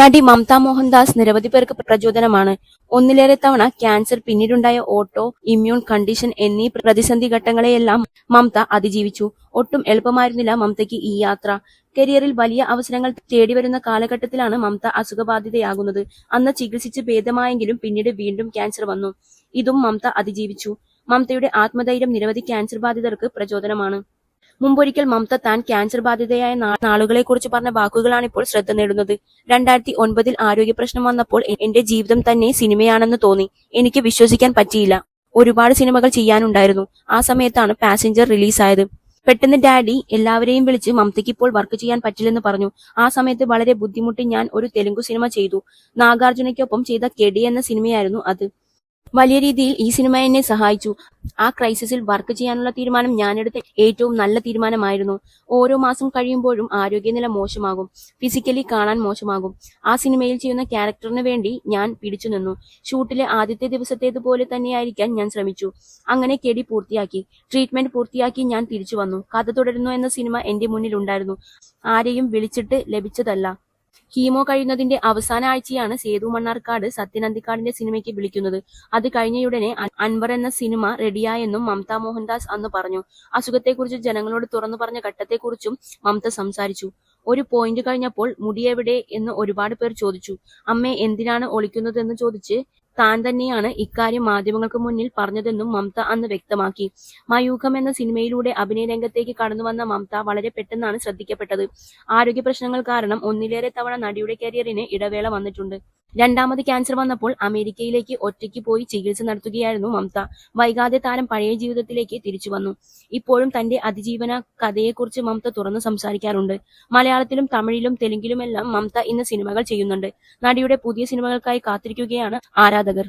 നടി മമത മോഹൻദാസ് നിരവധി പേർക്ക് പ്രചോദനമാണ്. ഒന്നിലേറെ തവണ ക്യാൻസർ പിന്നീടുണ്ടായ ഓട്ടോ ഇമ്മ്യൂൺ കണ്ടീഷൻ എന്നീ പ്രതിസന്ധി ഘട്ടങ്ങളെയെല്ലാം മമത അതിജീവിച്ചു. ഒട്ടും എളുപ്പമായിരുന്നില്ല മമതയ്ക്ക് ഈ യാത്ര. കരിയറിൽ വലിയ അവസരങ്ങൾ തേടിവരുന്ന കാലഘട്ടത്തിലാണ് മമത അസുഖബാധിതയാകുന്നത്. അന്ന് ചികിത്സിച്ച് ഭേദമായെങ്കിലും പിന്നീട് വീണ്ടും ക്യാൻസർ വന്നു. ഇതും മമത അതിജീവിച്ചു. മമതയുടെ ആത്മധൈര്യം നിരവധി ക്യാൻസർ ബാധിതർക്ക് പ്രചോദനമാണ്. മുമ്പൊരിക്കൽ മമത താൻ ക്യാൻസർ ബാധിതയായ നാളുകളെ നാളുകളെക്കുറിച്ച് പറഞ്ഞ വാക്കുകളാണ് ഇപ്പോൾ ശ്രദ്ധ നേടുന്നത്. രണ്ടായിരത്തി ഒൻപതിൽ ആരോഗ്യ പ്രശ്നം വന്നപ്പോൾ എന്റെ ജീവിതം തന്നെ സിനിമയാണെന്ന് തോന്നി. എനിക്ക് വിശ്വസിക്കാൻ പറ്റിയില്ല. ഒരുപാട് സിനിമകൾ ചെയ്യാനുണ്ടായിരുന്നു. ആ സമയത്താണ് പാസഞ്ചർ റിലീസായത്. പെട്ടെന്ന് ഡാഡി എല്ലാവരെയും വിളിച്ച് മമതയ്ക്ക് ഇപ്പോൾ വർക്ക് ചെയ്യാൻ പറ്റില്ലെന്ന് പറഞ്ഞു. ആ സമയത്ത് വളരെ ബുദ്ധിമുട്ടി ഞാൻ ഒരു തെലുങ്കു സിനിമ ചെയ്തു. നാഗാർജുനയ്ക്കൊപ്പം ചെയ്ത കെടി എന്ന സിനിമയായിരുന്നു അത്. വലിയ രീതിയിൽ ഈ സിനിമ എന്നെ സഹായിച്ചു. ആ ക്രൈസിസിൽ വർക്ക് ചെയ്യാനുള്ള തീരുമാനം ഞാനെടുത്ത ഏറ്റവും നല്ല തീരുമാനമായിരുന്നു. ഓരോ മാസം കഴിയുമ്പോഴും ആരോഗ്യനില മോശമാകും. ഫിസിക്കലി കാണാൻ മോശമാകും. ആ സിനിമയിൽ ചെയ്യുന്ന ക്യാരക്ടറിന് വേണ്ടി ഞാൻ പിടിച്ചു നിന്നു. ഷൂട്ടിലെ ആദ്യത്തെ ദിവസത്തേതുപോലെ തന്നെയായിരിക്കാൻ ഞാൻ ശ്രമിച്ചു. അങ്ങനെ കെടി പൂർത്തിയാക്കി. ട്രീറ്റ്മെന്റ് പൂർത്തിയാക്കി ഞാൻ തിരിച്ചു വന്നു. കഥ തുടരുന്നു എന്ന സിനിമ എന്റെ മുന്നിലുണ്ടായിരുന്നു. ആരെയും വിളിച്ചിട്ട് ലഭിച്ചതല്ല. കീമോ കഴിയുന്നതിന്റെ അവസാന ആഴ്ചയാണ് സേതു മണ്ണാർക്കാട് സത്യൻ അന്തിക്കാടിന്റെ സിനിമയ്ക്ക് വിളിക്കുന്നത്. അത് കഴിഞ്ഞയുടനെ അൻ- അൻവർ എന്ന സിനിമ റെഡിയായെന്നും മമത മോഹൻദാസ് അന്ന് പറഞ്ഞു. അസുഖത്തെക്കുറിച്ച് ജനങ്ങളോട് തുറന്നു പറഞ്ഞ ഘട്ടത്തെക്കുറിച്ചും മമത സംസാരിച്ചു. ഒരു പോയിന്റ് കഴിഞ്ഞപ്പോൾ മുടിയെവിടെ എന്ന് ഒരുപാട് പേർ ചോദിച്ചു. അമ്മേ എന്തിനാണ് ഒളിക്കുന്നതെന്ന് ചോദിച്ച് താൻ തന്നെയാണ് ഇക്കാര്യം മാധ്യമങ്ങൾക്ക് മുന്നിൽ പറഞ്ഞതെന്നും മമത അന്ന് വ്യക്തമാക്കി. മയൂഖം എന്ന സിനിമയിലൂടെ അഭിനയ രംഗത്തേക്ക് കടന്നു വന്ന മമത വളരെ പെട്ടെന്നാണ് ശ്രദ്ധിക്കപ്പെട്ടത്. ആരോഗ്യ പ്രശ്നങ്ങൾ കാരണം ഒന്നിലേറെ തവണ നടിയുടെ കരിയറിന് ഇടവേള വന്നിട്ടുണ്ട്. രണ്ടാമത് ക്യാൻസർ വന്നപ്പോൾ അമേരിക്കയിലേക്ക് ഒറ്റയ്ക്ക് പോയി ചികിത്സ നടത്തുകയായിരുന്നു മമത വൈകാതെ താരം പഴയ ജീവിതത്തിലേക്ക് തിരിച്ചു വന്നു. ഇപ്പോഴും തന്റെ അതിജീവന കഥയെക്കുറിച്ച് മമത തുറന്നു സംസാരിക്കാറുണ്ട്. മലയാളത്തിലും തമിഴിലും തെലുങ്കിലുമെല്ലാം മമത ഇന്ന് സിനിമകൾ ചെയ്യുന്നുണ്ട്. നടിയുടെ പുതിയ സിനിമകൾക്കായി കാത്തിരിക്കുകയാണ് ആരാധകർ.